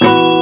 you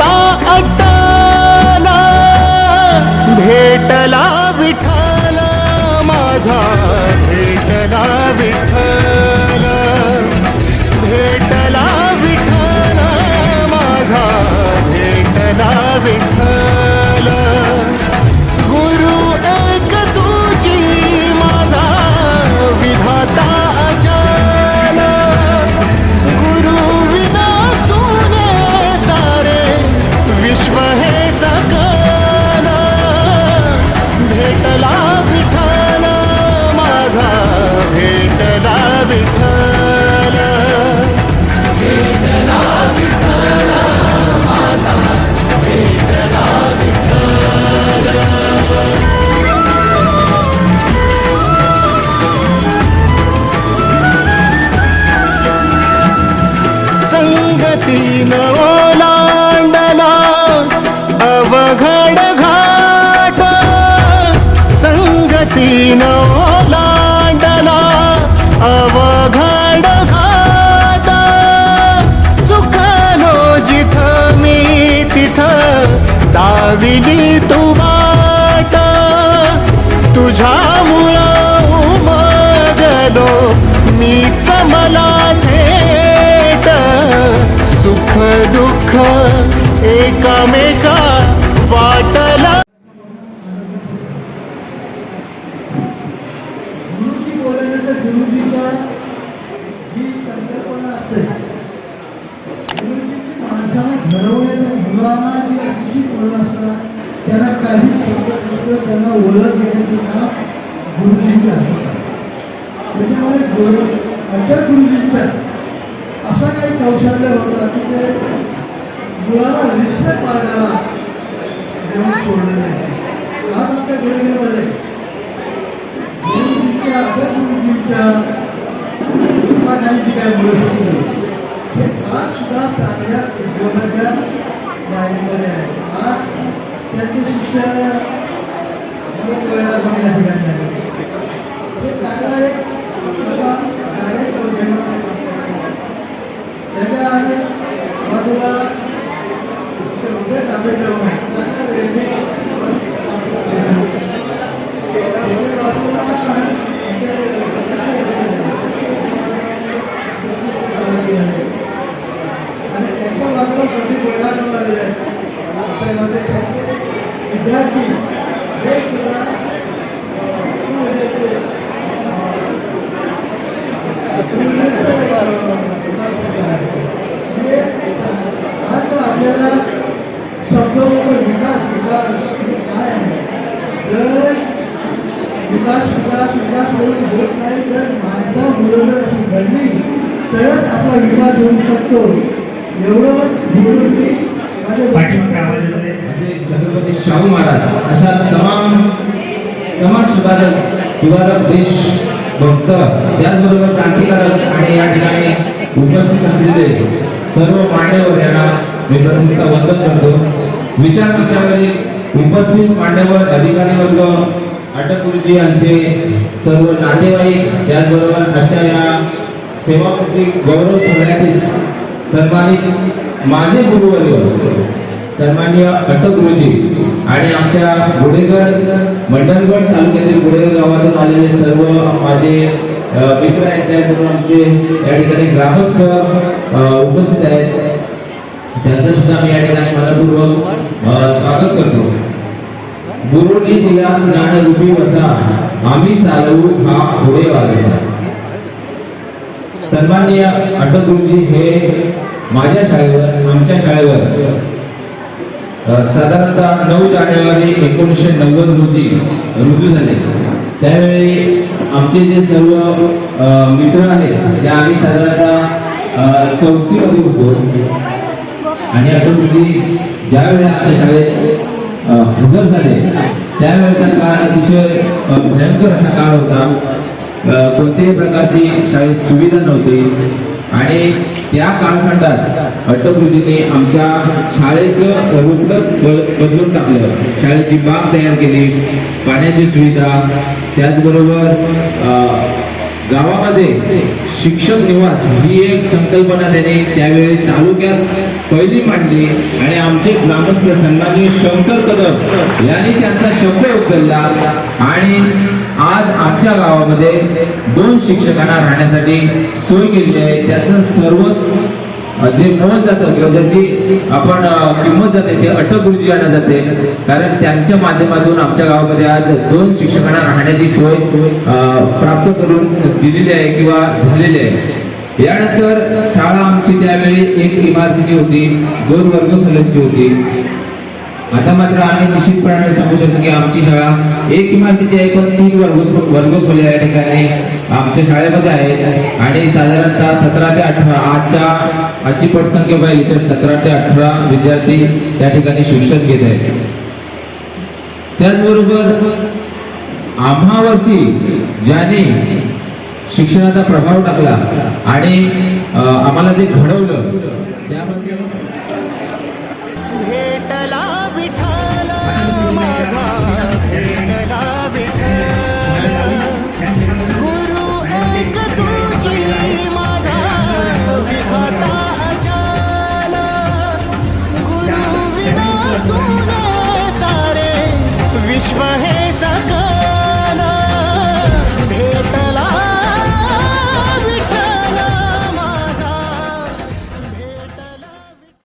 माझा You know. एकामेका वाटला. गुरुजी जी संकल्पना असते. गुरुजीची माणसाला मुलांना जी असतात त्यांना काही शब्द नसतं त्यांना ओळख देण्याचं काम गुरुजींचं त्याच्यामुळे गुरु अशा गुरुजींच्या असा काही कौशल्य होता की ते मुलाला रिश्ते पाळण्याला देऊन सोडलं नाही. आज आमच्या गुरुगिरीमध्ये गुरुजींच्या काही हे आज सुद्धा चांगल्या उद्योगाच्या लाईनमध्ये आहे. आज त्यांचे शिक्षण अनेक वेळा आम्ही ठिकाणी आले. हे चांगला एक आपल्याला कार्य करून घेणं त्याच्या आणि बाजूला ते उद्या आंबेडकर आहे चांगल्या वेळेने आणि त्यांच्या बाजूला कधी बोलायला लागले आपल्यामध्ये त्यांचे विद्यार्थी हे सुद्धा म्हणजे आज आपल्याला शब्द होतो विकास विकास हे काय आहे जर विकास विकास विकास होऊन होत नाही. तर माणसाबरोबर अशी घडली तरच आपला विकास होऊ शकतो. एवढं. असे छत्रपती शाहू महाराज अशा तमाम समाज सुधारक सुधारक देश भक्त त्याचबरोबर क्रांतिकारक आणि या ठिकाणी उपस्थित असलेले सर्व मान्यवर यांना मी प्रथमतः वंदन करतो. विचार मंचावरील उपस्थित मान्यवर अधिकारी वर्ग अटक यांचे सर्व नातेवाईक त्याचबरोबर आजच्या या सेवामुक्ती गौरव सोहळ्याचे सन्मानित माझे गुरुवर्य सन्माननीय अटक गुरुजी आणि आमच्या गुडेगर मंडणगड तालुक्यातील गुडेगर गावातून आलेले सर्व माझे मित्र आहेत त्याचबरोबर आमचे या ठिकाणी ग्रामस्थ उपस्थित आहेत. त्यांचं सुद्धा मी या ठिकाणी मनपूर्वक स्वागत करतो. गुरुनी दिला ज्ञानरूपी वसा आम्ही चालवू हा पुढे वारसा सन्माननीय अटक गुरुजी हे माझ्या शाळेवर आमच्या शाळेवर साधारणतः नऊ जानेवारी एकोणीसशे नव्वद रोजी रुजू झाले. त्यावेळी आमचे जे सर्व मित्र आहेत ते आम्ही साधारणतः चौथीमध्ये होतो. आणि अटल गुरुजी ज्यावेळी आमच्या शाळेत हजर झाले त्यावेळेचा काळ अतिशय भयंकर असा काळ होता. कोणत्याही प्रकारची शाळेत सुविधा नव्हती. आणि त्या कालखंडात अटक आमच्या शाळेचं रूपच बदलून टाकलं. शाळेची बाग तयार केली पाण्याची सुविधा त्याचबरोबर गावामध्ये शिक्षक निवास ही एक संकल्पना त्यांनी त्यावेळी तालुक्यात पहिली मांडली आणि आमचे ग्रामस्थ सन्माननीय शंकर कदम यांनी त्यांचा शब्द उचलला आणि आज आमच्या गावामध्ये दोन शिक्षकांना राहण्यासाठी सोय केली आहे. त्याचं सर्व जे मोल जातं किंवा ज्याची आपण किंमत जाते ते अटक गुरुजी यांना जाते. कारण त्यांच्या माध्यमातून आमच्या गावामध्ये आज दोन शिक्षकांना राहण्याची सोय प्राप्त करून दिलेली आहे किंवा झालेली आहे. यानंतर शाळा आमची त्यावेळी एक इमारतीची होती दोन वर्गखोल्यांची होती. आता मात्र आम्ही निश्चितपणाने सांगू शकतो की आमची शाळा एक इमारतीची आहे पण तीन वर्ग वर्ग खोल्या या ठिकाणी आमच्या शाळेमध्ये आहेत. आणि साधारणतः सतरा ते अठरा आजच्या आजची पटसंख्या पाहिली तर सतरा ते अठरा विद्यार्थी त्या ठिकाणी शिक्षण घेत आहेत. त्याचबरोबर आम्हावरती ज्याने शिक्षणाचा प्रभाव टाकला आणि आम्हाला जे घडवलं त्यामध्ये